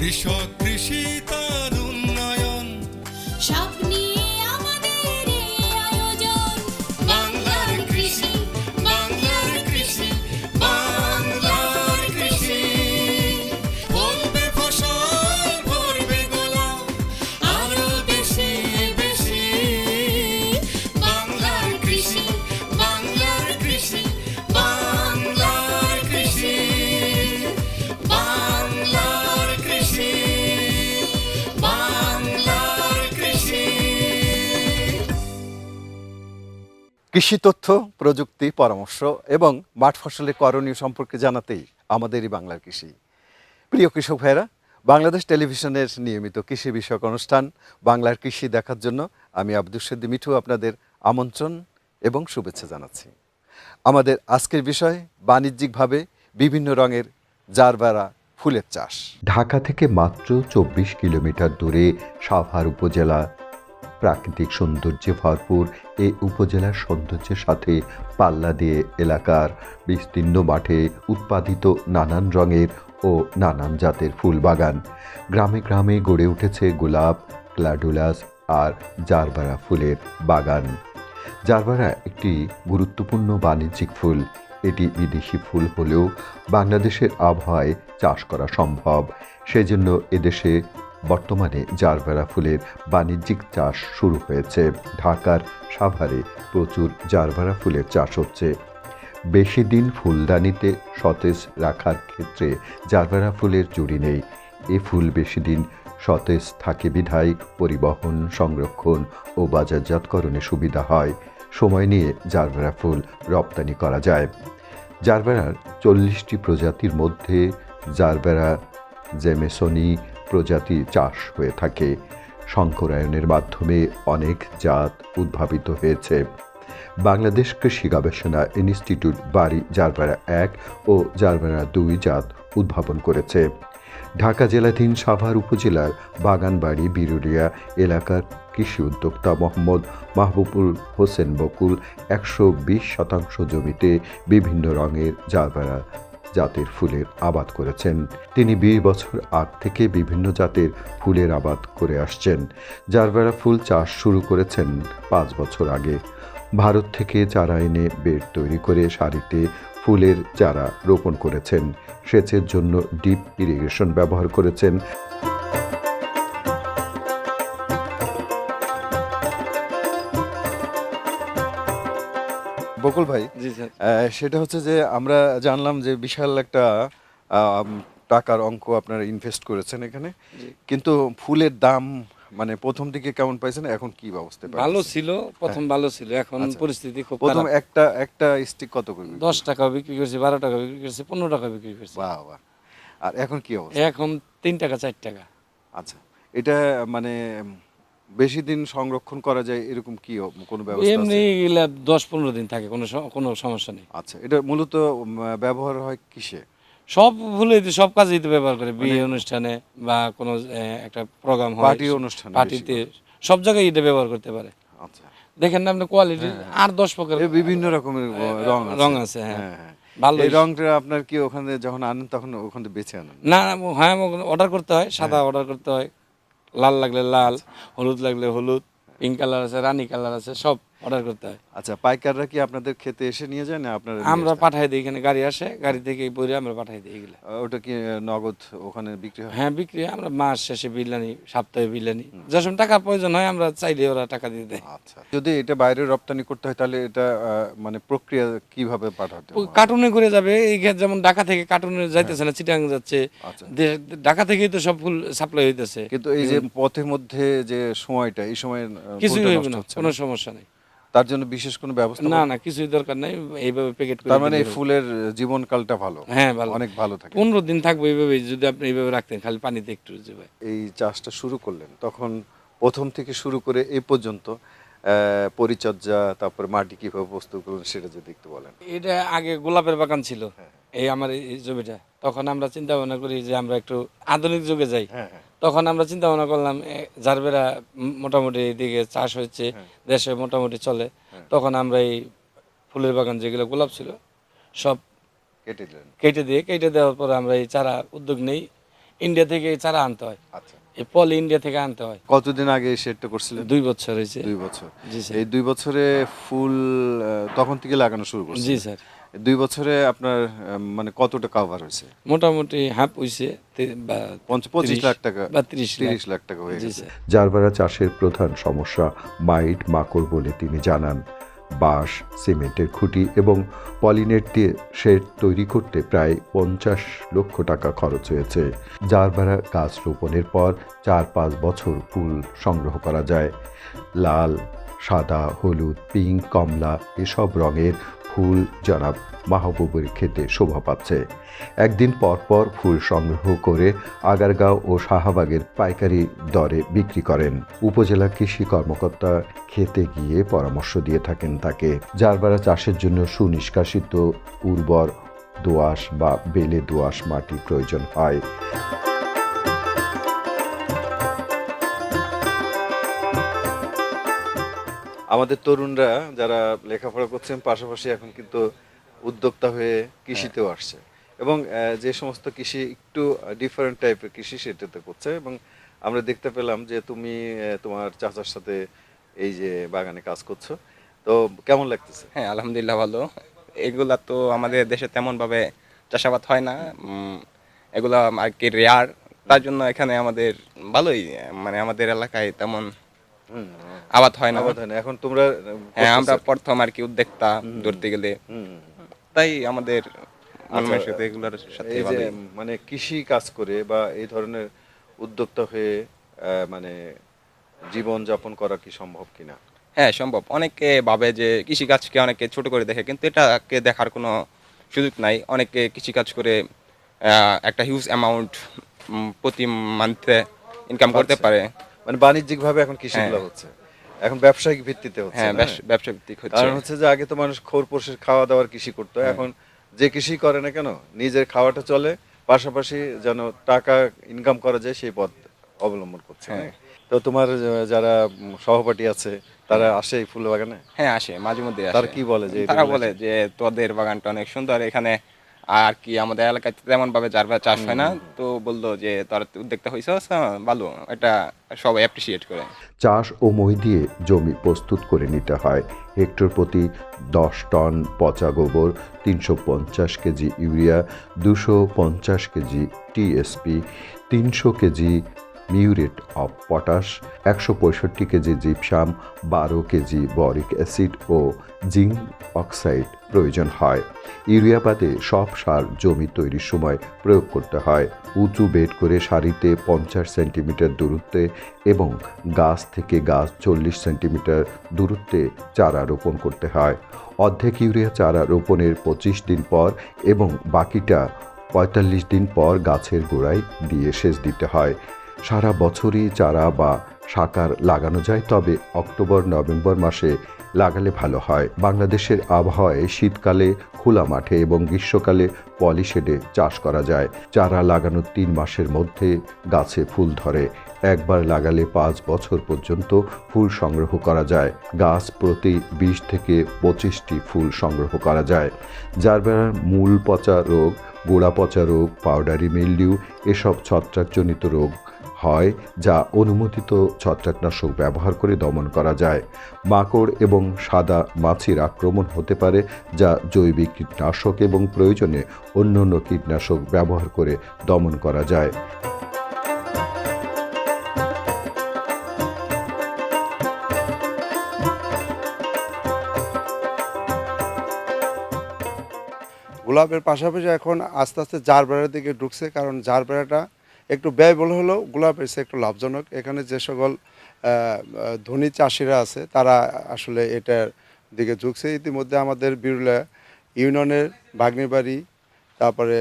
কৃষক কৃষি তার কৃষি তথ্য, প্রযুক্তি, পরামর্শ এবং মাঠ ফসলের করণীয় সম্পর্কে জানাতেই আমাদেরই বাংলার কৃষি। প্রিয় কৃষক ভাইরা বাংলাদেশ টেলিভিশনের নিয়মিত কৃষি বিষয়ক অনুষ্ঠান বাংলার কৃষি দেখার জন্য আমি আব্দুল সিদ্দি মিঠু আপনাদের আমন্ত্রণ এবং শুভেচ্ছা জানাচ্ছি। আমাদের আজকের বিষয়, বাণিজ্যিকভাবে বিভিন্ন রঙের জারবারা ফুলের চাষ। ঢাকা থেকে মাত্র চব্বিশ কিলোমিটার দূরে সাভার উপজেলা প্রাকৃতিক সৌন্দর্যে ভরপুর এই উপজেলার সৌন্দর্যের সাথে পাল্লা দিয়ে এলাকার বিস্তীর্ণ মাঠে উৎপাদিত নানান রঙের ও নানান জাতের ফুল বাগান গ্রামে গ্রামে গড়ে উঠেছে গোলাপ ক্লাডুলাস আর জারবারা ফুলের বাগান। জারবারা একটি গুরুত্বপূর্ণ বাণিজ্যিক ফুল। এটি বিদেশি ফুল হলেও বাংলাদেশের আবহাওয়ায় চাষ করা সম্ভব। সেজন্য এদেশে বর্তমানে জারবেরা ফুলের বাণিজ্যিক চাষ শুরু হয়েছে। ঢাকার সাভারে প্রচুর জারবেরা ফুলের চাষ হচ্ছে। বেশি দিন ফুলদানিতে সতেজ রাখার ক্ষেত্রে জারবেরা ফুলের জুড়ি নেই। এ ফুল বেশি দিন সতেজ থাকে বিধায় পরিবহন, সংরক্ষণ ও বাজারজাতকরণে সুবিধা হয়। সময় নিয়ে জারবেরা ফুল রপ্তানি করা যায়। জারবেরার চল্লিশটি প্রজাতির মধ্যে জারবেরা, জেমেসনি প্রজাতি চাষ হয়ে থাকে। শঙ্করায়নের মাধ্যমে অনেক জাত উদ্ভাবিত হয়েছে। বাংলাদেশ কৃষি গবেষণা ইনস্টিটিউট বাড়ি, জারবেরা এক ও জারবেরা দুই জাত উদ্ভাবন করেছে। ঢাকা জেলাধীন সাভার উপজেলার বাগানবাড়ি, বিরুলিয়া এলাকার কৃষি উদ্যোক্তা মোহাম্মদ মাহবুবুল হোসেন বকুল একশো বিশ শতাংশ জমিতে বিভিন্ন রঙের জারবেরা জাতের ফুলের আবাদ করেছেন। তিনি বিশ বছর আগ থেকে বিভিন্ন জাতের ফুলের আবাদ করে আসছেন জারবেরা ফুল চাষ শুরু করেছেন পাঁচ বছর আগে। ভারত থেকে চারা এনে বেড তৈরি করে শাড়িতে ফুলের চারা রোপণ করেছেন। সেচের জন্য ডিপ ইরিগেশন ব্যবহার করেছেন। বকুল ভাই সেটা হচ্ছে যে আমরা জানলাম যে বিশাল একটা টাকার অঙ্ক আপনারা ইনভেস্ট করেছেন এখানে। কিন্তু ফুলের দাম মানে প্রথম দিকে কেমন পাইছেন এখন কি অবস্থা ভালো ছিল প্রথম ভালো ছিল এখন আচ্ছা। পরিস্থিতি খুব প্রথম একটা একটা স্টিক কত করে দশ টাকা বিক্রি করছে বারো টাকা বিক্রি করছে পনেরো টাকা বিক্রি করছে। বাহ বাহ। আর এখন কি অবস্থা? এখন তিন টাকা চার টাকা। আচ্ছা। এটা মানে বেশি দিন সংরক্ষণ করা যায় এরকম কি কোনো ব্যবস্থা এমনি এগুলা দশ পনেরো দিন থাকে কোনো কোনো সমস্যা নেই। আচ্ছা এটা মূলত ব্যবহার হয় কিসে? সব ভুলে সব কাজে ব্যবহার করে বিয়ে অনুষ্ঠানে বা কোনো একটা প্রোগ্রাম হয়। পার্টি অনুষ্ঠানে পার্টিতে সব জায়গায় এটা ব্যবহার করতে পারে। আচ্ছা। দেখেন না আপনি কোয়ালিটি আর দশ প্রকার বিভিন্ন রকমের রং রং আছে, হ্যাঁ। হ্যাঁ হ্যাঁ। ভালো এই রংটা আপনার কি ওখানে যখন আনেন তখন ওখানে বেছে আনেন? না হ্যাঁ অর্ডার করতে হয় সাদা অর্ডার করতে হয়। লাল লাগলে লাল হলুদ লাগলে হলুদ পিঙ্ক কালার আছে রানি কালার আছে সব। অর্ডার করতে হয়। আচ্ছা পাইকাররা কি আপনাদের খেতে এসে নিয়ে যায় না আপনারা আমরা? পাঠাই দিই এখানে গাড়ি আসে গাড়ি থেকে বইরে আমরা পাঠাই দিই এগুলো। ওটা কি নগদ ওখানে বিক্রি হয়? হ্যাঁ বিক্রি হয়, আমরা মাস শেষে বিলানি সপ্তাহে বিলানি যে সময় টাকা প্রয়োজন হয় আমরা চাইলে ওরা টাকা দিয়ে দেয়। আচ্ছা যদি এটা বাইরে রপ্তানি করতে হয় তাহলে এটা মানে প্রক্রিয়া কীভাবে পাঠাতে কার্টুনে করে যাবে। এই যেমন ঢাকা থেকে কার্টুনে যাইতেছে না চিটাং যাচ্ছে। আচ্ছা। ঢাকা থেকেই তো সব ফুল সাপ্লাই হইতেছে। কিন্তু এই যে পথের মধ্যে যে সময়টা এই সময় কিছুই হইবে না। কোনো সমস্যা নেই। তার জন্য বিশেষ কোনো ব্যবস্থা না না কিছুই দরকার নাই এইভাবে প্যাকেট করে তার মানে এই ফুলের জীবনকালটা ভালো? হ্যাঁ ভালো। অনেক ভালো থাকে। পনেরো দিন থাকবে এইভাবে যদি আপনি এইভাবে রাখতেন খালি পানিতে একটু যাবে এই চাষটা শুরু করলেন তখন প্রথম থেকে শুরু করে এই পর্যন্ত পরিচর্যা তারপর মাটি কীভাবে প্রস্তুত করলেন সেটা যদি একটু বলেন। এটা আগে গোলাপের বাগান ছিল হ্যাঁ। এই আমার এই জমিটা। তখন আমরা চিন্তা ভাবনা করি যে আমরা একটু আধুনিক যুগে যাই। হ্যাঁ হ্যাঁ। তখন আমরা চিন্তা ভাবনা করলাম জারবেরা মোটামুটি এদিকে চাষ হচ্ছে হ্যাঁ। দেশে মোটামুটি চলে। তখন আমরা এই ফুলের বাগান যেগুলো গোলাপ ছিল সব কেটে দিলেন। কেটে দিয়ে কেটে দেওয়ার পরে আমরা এই চারা উদ্যোগ নেই। ইন্ডিয়া থেকে এই চারা আনতে হয়। আচ্ছা। এই পল ইন্ডিয়া থেকে আনতে হয়। কতদিন আগে এই শেডটা করছিলেন? দুই বছর হয়েছে। দুই বছর। জি স্যার। এই দুই বছরে ফুল তখন থেকে লাগানো শুরু করছে জি স্যার। দুই বছরে আপনার মানে কতটা কাভার হয়েছে? মোটামুটি হাফ হয়েছে পঁচিশ লাখ টাকা। বা ত্রিশ লাখ। তিরিশ লাখ টাকা হয়ে গেছে। জারবারা চাষের প্রধান সমস্যা মাইট মাকড় বলে তিনি জানান। বাঁশ সিমেন্টের খুঁটি এবং পলিনেট দিয়ে শেড তৈরি করতে প্রায় পঞ্চাশ লক্ষ টাকা খরচ হয়েছে। জারবারা গাছ রোপণের পর চার পাঁচ বছর ফুল সংগ্রহ করা যায়। লাল সাদা হলুদ পিঙ্ক কমলা এসব রঙের ফুল, জনাব, মাহবুবের খেতে শোভা পাচ্ছে। একদিন পর পর ফুল সংগ্রহ করে আগারগাঁও ও শাহবাগের পাইকারি দরে বিক্রি করেন। উপজেলা কৃষি কর্মকর্তা খেতে গিয়ে পরামর্শ দিয়ে থাকেন তাকে জারবারা চাষের জন্য সুনিষ্কাশিত উর্বর দোআঁশ বা বেলে দোআঁশ মাটি প্রয়োজন হয়। আমাদের তরুণরা যারা লেখাপড়া করছেন পাশাপাশি এখন কিন্তু উদ্যোক্তা হয়ে কৃষিতেও আসছে। এবং যে সমস্ত কৃষি একটু ডিফারেন্ট টাইপের কৃষি সেটাতে করছে এবং আমরা দেখতে পেলাম যে তুমি তোমার চাচার সাথে এই যে বাগানে কাজ করছ। তো কেমন লাগতেছে? হ্যাঁ আলহামদুলিল্লাহ ভালো। এগুলা তো আমাদের দেশে তেমনভাবে চাষাবাদ হয় না। এগুলা আর কি রেয়ার তার জন্য এখানে আমাদের ভালোই মানে আমাদের এলাকায় তেমন আবাদ হয় না। এখন তোমরা হ্যাঁ আমরা প্রথম আর কি উদ্যোক্তা ধরতে গেলে। তাই আমাদের আচ্ছা, সাথে এগুলোর সাথে মানে কৃষি কাজ করে বা এই ধরনের উদ্যোক্তা হয়ে মানে জীবন যাপন করা কি সম্ভব কিনা? হ্যাঁ সম্ভব। অনেকে ভাবে যে কৃষিকাজকে অনেকে ছোট করে দেখে কিন্তু এটাকে দেখার কোনো সুযোগ নাই। অনেকে কৃষিকাজ করে আহ, একটা হিউজ অ্যামাউন্ট প্রতি মান্থে ইনকাম করতে আচ্ছা। পারে। মানে বাণিজ্যিক ভাবে এখন কৃষিগুলো হ্যাঁ। হচ্ছে। এখন ব্যবসায়িক ভিত্তিতে হচ্ছে হ্যাঁ ব্যবসা- ভিত্তিক হচ্ছে। কারণ হচ্ছে যে আগে তো মানুষ খোরপোশের খাওয়া দাওয়ার কৃষি করতো হ্যাঁ। এখন যে কৃষি করে না কেন নিজের খাওয়াটা চলে পাশাপাশি যেন টাকা ইনকাম করা যায় সেই পথ অবলম্বন করছে হ্যাঁ। তো তোমার যারা সহপাঠী আছে তারা আসে এই ফুল বাগানে হ্যাঁ আসে মাঝে মধ্যে তারা কি বলে যে তারা বলে যে তোদের বাগানটা অনেক সুন্দর এখানে আর কি আমাদের এলাকায় তেমন ভাবে যারবা চাষ হয় না। তো বলল যে তার উদ্যোক্তা হয়েছে ভালো। এটা সবাই অ্যাপ্রিসিয়েট করে। চাষ ও মই দিয়ে জমি প্রস্তুত করে নিতে হয়। হেক্টর প্রতি দশ টন পচা গোবর তিনশো পঞ্চাশ কেজি ইউরিয়া দুশো পঞ্চাশ কেজি টিএসপি তিনশো কেজি মিউরেট অফ পটাশ, একশো পঁয়ষট্টি কেজি জিপসাম, বারো কেজি বরিক অ্যাসিড ও জিঙ্ক অক্সাইড প্রয়োজন হয়। ইউরিয়া বাদে সব সার জমি তৈরির সময় প্রয়োগ করতে হয়। উঁচু বেড করে সারিতে পঞ্চাশ সেন্টিমিটার দূরত্বে এবং গাছ থেকে গাছ চল্লিশ সেন্টিমিটার দূরত্বে চারা রোপণ করতে হয়। অর্ধেক ইউরিয়া চারা রোপণের পঁচিশ দিন পর এবং বাকিটা পঁয়তাল্লিশ দিন পর গাছের গোড়ায় দিয়ে সেচ দিতে হয়। সারা বছরই চারা বা সাকার লাগানো যায়, তবে অক্টোবর, নভেম্বর মাসে লাগালে ভালো হয়। বাংলাদেশের আবহাওয়ায় শীতকালে খোলা মাঠে এবং গ্রীষ্মকালে পলিশেডে চাষ করা যায়। চারা লাগানোর তিন মাসের মধ্যে গাছে ফুল ধরে। একবার লাগালে পাঁচ বছর পর্যন্ত ফুল সংগ্রহ করা যায়। গাছ প্রতি বিশ থেকে পঁচিশটি ফুল সংগ্রহ করা যায়। জারবেরার মূল পচা রোগ, গোড়া পচা রোগ, পাউডারি, মিলডিউ, এসব ছত্রাকজনিত রোগ হয়, যা অনুমোদিত ছত্রাকনাশক ব্যবহার করে দমন করা যায়। মাকড় এবং সাদা মাছির আক্রমণ হতে পারে, যা জৈবিক কীটনাশক এবং প্রয়োজনে অন্যান্য কীটনাশক ব্যবহার করে দমন করা যায়। গোলাপের পাশাপাশি এখন আস্তে আস্তে জারবেড়ার দিকে ঢুকছে, কারণ জারবেড়াটা একটু ব্যয়বহুল হলেও গোলাপের চেয়ে একটু লাভজনক। এখানে যে সকল ধনী চাষিরা আছে, তারা আসলে এটার দিকে ঝুঁকছে। ইতিমধ্যে আমাদের বিরুলা ইউনিয়নের বাগনিবাড়ি তারপরে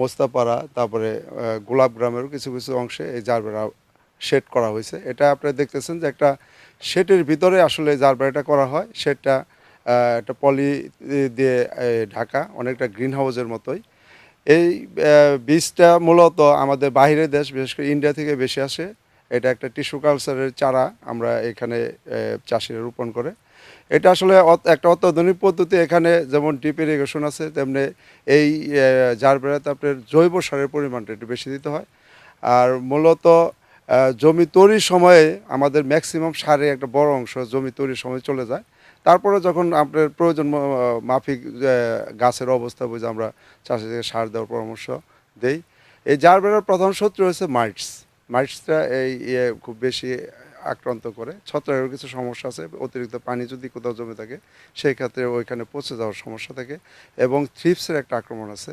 মোস্তাপাড়া, তারপরে গোলাপ গ্রামেরও কিছু কিছু অংশে এই জারবেড়া শেড করা হয়েছে। এটা আপনারা দেখতেছেন যে একটা শেডের ভিতরে আসলে জারবেড়াটা করা হয়। শেডটা একটা পলি দিয়ে ঢাকা, অনেকটা গ্রিন হাউসের মতোই। এই বীজটা মূলত আমাদের বাহিরের দেশ, বিশেষ করে ইন্ডিয়া থেকে বেশি আসে। এটা একটা টিস্যু কালচারের চারা আমরা এখানে চাষিরা রোপণ করে। এটা আসলে একটা অত্যাধুনিক পদ্ধতি এখানে, যেমন ডিপ ইরিগেশন আছে, তেমনি এই যার বেড়াতে আপনার জৈব সারের পরিমাণটা একটু বেশি দিতে হয়। আর মূলত জমি তৈরির সময়ে আমাদের ম্যাক্সিমাম সারে একটা বড় অংশ জমি তৈরির সময় চলে যায়। তারপরে যখন আপনার প্রয়োজন মাফিক গাছের অবস্থা বুঝে আমরা চাষিদেরকে সার দেওয়ার পরামর্শ দেই। এই জারবেরার প্রধান শত্রু হচ্ছে মাইটস। মাইটসটা এই ইয়ে খুব বেশি আক্রান্ত করে। ছত্রাকের কিছু সমস্যা আছে, অতিরিক্ত পানি যদি কোথাও জমে থাকে, সেই ক্ষেত্রে ওইখানে পচে যাওয়ার সমস্যা থাকে এবং থ্রিপসের একটা আক্রমণ আছে।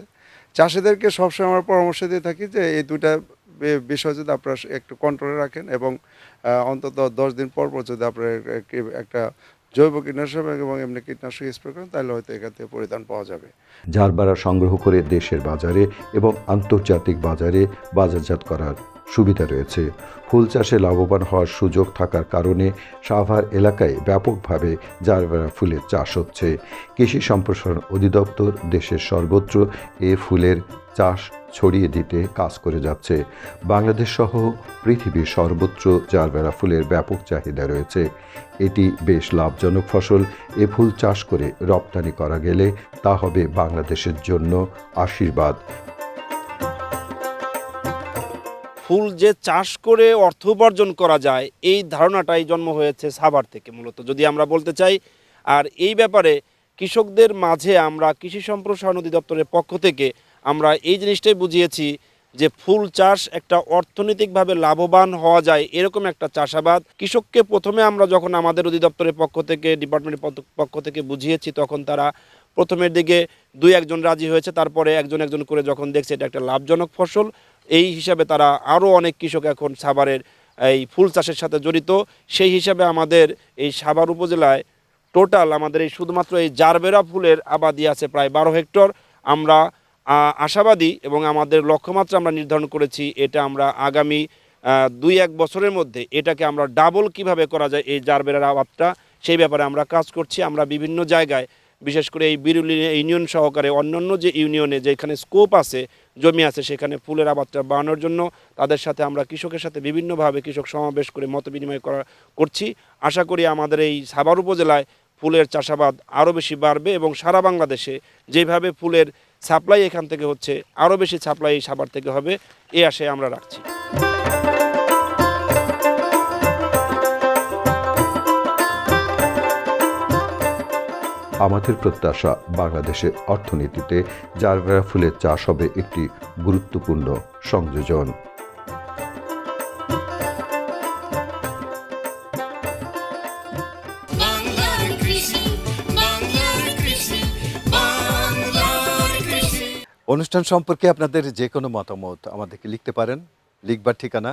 চাষিদেরকে সবসময় আমরা পরামর্শ দিয়ে থাকি যে এই দুইটা বিষয় যদি আপনারা একটু কন্ট্রোলে রাখেন এবং অন্তত দশ দিন পর পর যদি আপনারা এক- একটা জৈব কীটনাশক এবং এমনি কীটনাশক স্প্রে করেন, তাহলে হয়তো এখান থেকে পরিধান পাওয়া যাবে। জারবারা সংগ্রহ করে দেশের বাজারে এবং আন্তর্জাতিক বাজারে বাজারজাত করার সুবিধা রয়েছে। ফুল চাষে লাভবান হওয়ার সুযোগ থাকার কারণে সাভার এলাকায় ব্যাপকভাবে জারবারা ফুলের চাষ হচ্ছে। কৃষি সম্প্রসারণ অধিদপ্তর দেশের সর্বত্র এ ফুলের চাষ ছড়িয়ে দিতে কাজ করে যাচ্ছে। বাংলাদেশ সহ পৃথিবীর সর্বত্র জারবেরা ফুলের ব্যাপক চাহিদা রয়েছে। এটি বেশ লাভজনক ফসল। এ ফুল চাষ করে রপ্তানি করা গেলে তা হবে বাংলাদেশের জন্য আশীর্বাদ। ফুল যে চাষ করে অর্থ উপার্জন করা যায়, এই ধারণাটাই জন্ম হয়েছে সাভার থেকে মূলত। যদি আমরা বলতে চাই, আর এই ব্যাপারে কৃষকদের মাঝে আমরা, কৃষি সম্প্রসারণ অধিদপ্তরের পক্ষ থেকে আমরা এই জিনিসটাই বুঝিয়েছি যে ফুল চাষ একটা অর্থনৈতিকভাবে লাভবান হওয়া যায়, এরকম একটা চাষাবাদ। কৃষককে প্রথমে আমরা যখন আমাদের অধিদপ্তরের পক্ষ থেকে, ডিপার্টমেন্টের পক্ষ- পক্ষ থেকে বুঝিয়েছি, তখন তারা প্রথমের দিকে দুই একজন রাজি হয়েছে, তারপরে একজন একজন করে যখন দেখছে এটা একটা লাভজনক ফসল এই হিসাবে তারা আরও অনেক কৃষক এখন সাভারের এই ফুল চাষের সাথে জড়িত। সেই হিসাবে আমাদের এই সাভার উপজেলায় টোটাল আমাদের এই শুধুমাত্র এই জারবেরা ফুলের আবাদি আছে প্রায় বারো হেক্টর। আমরা আশাবাদী এবং আমাদের লক্ষ্যমাত্রা আমরা নির্ধারণ করেছি, এটা আমরা আগামী দুই এক বছরের মধ্যে এটাকে আমরা ডাবল কীভাবে করা যায় এই জারবেরার আবাদটা, সেই ব্যাপারে আমরা কাজ করছি। আমরা বিভিন্ন জায়গায় বিশেষ করে এই বিরুলি ইউনিয়ন সহকারে অন্যান্য যে ইউনিয়নে যেখানে স্কোপ আছে, জমি আছে, সেখানে ফুলের আবাদটা বাড়ানোর জন্য তাদের সাথে আমরা কৃষকের সাথে বিভিন্নভাবে কৃষক সমাবেশ করে মত বিনিময় করা, করছি। আশা করি আমাদের এই সাভার উপজেলায় ফুলের চাষাবাদ আরও বেশি বাড়বে এবং সারা বাংলাদেশে যেভাবে ফুলের সাপ্লাই এখান থেকে হচ্ছে, আরও বেশি সাপ্লাই এই সাভার থেকে হবে এই আশায় আমরা রাখছি। আমাদের প্রত্যাশা বাংলাদেশের অর্থনীতিতে জারবেরা ফুলের চাষ হবে একটি গুরুত্বপূর্ণ সংযোজন। বাংলার কৃষি বাংলার কৃষি বাংলার কৃষি। অনুষ্ঠান সম্পর্কে আপনাদের যে কোনো মতামত আমাদেরকে লিখতে পারেন। লিখবার ঠিকানা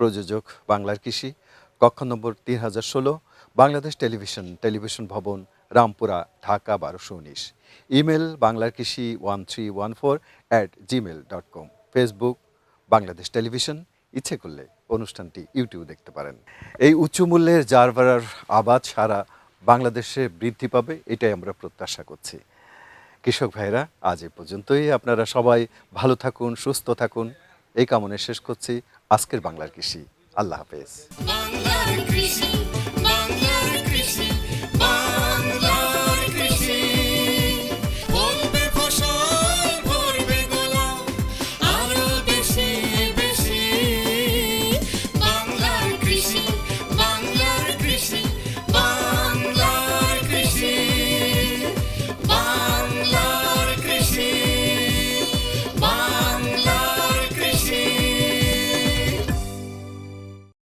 প্রযোজক বাংলার কৃষি কক্ষ নম্বর তিন হাজার ষোলো বাংলাদেশ টেলিভিশন টেলিভিশন ভবন রামপুরা ঢাকা বারোশো উনিশ। ইমেল বাংলার কৃষি one three one four at Gmail dot com Facebook Bangladesh television, ইচ্ছে করলে অনুষ্ঠানটি ইউটিউব দেখতে পারেন। এই উচ্চ মূল্যের জারবারার আবাদ সারা বাংলাদেশে বৃদ্ধি পাবে, এটাই আমরা প্রত্যাশা করছি। কৃষক ভাইরা, আজ এ পর্যন্তই। আপনারা সবাই ভালো থাকুন, সুস্থ থাকুন। এই কামনে শেষ করছি। আজকের বাংলার কৃষি। আল্লাহ হাফেজ।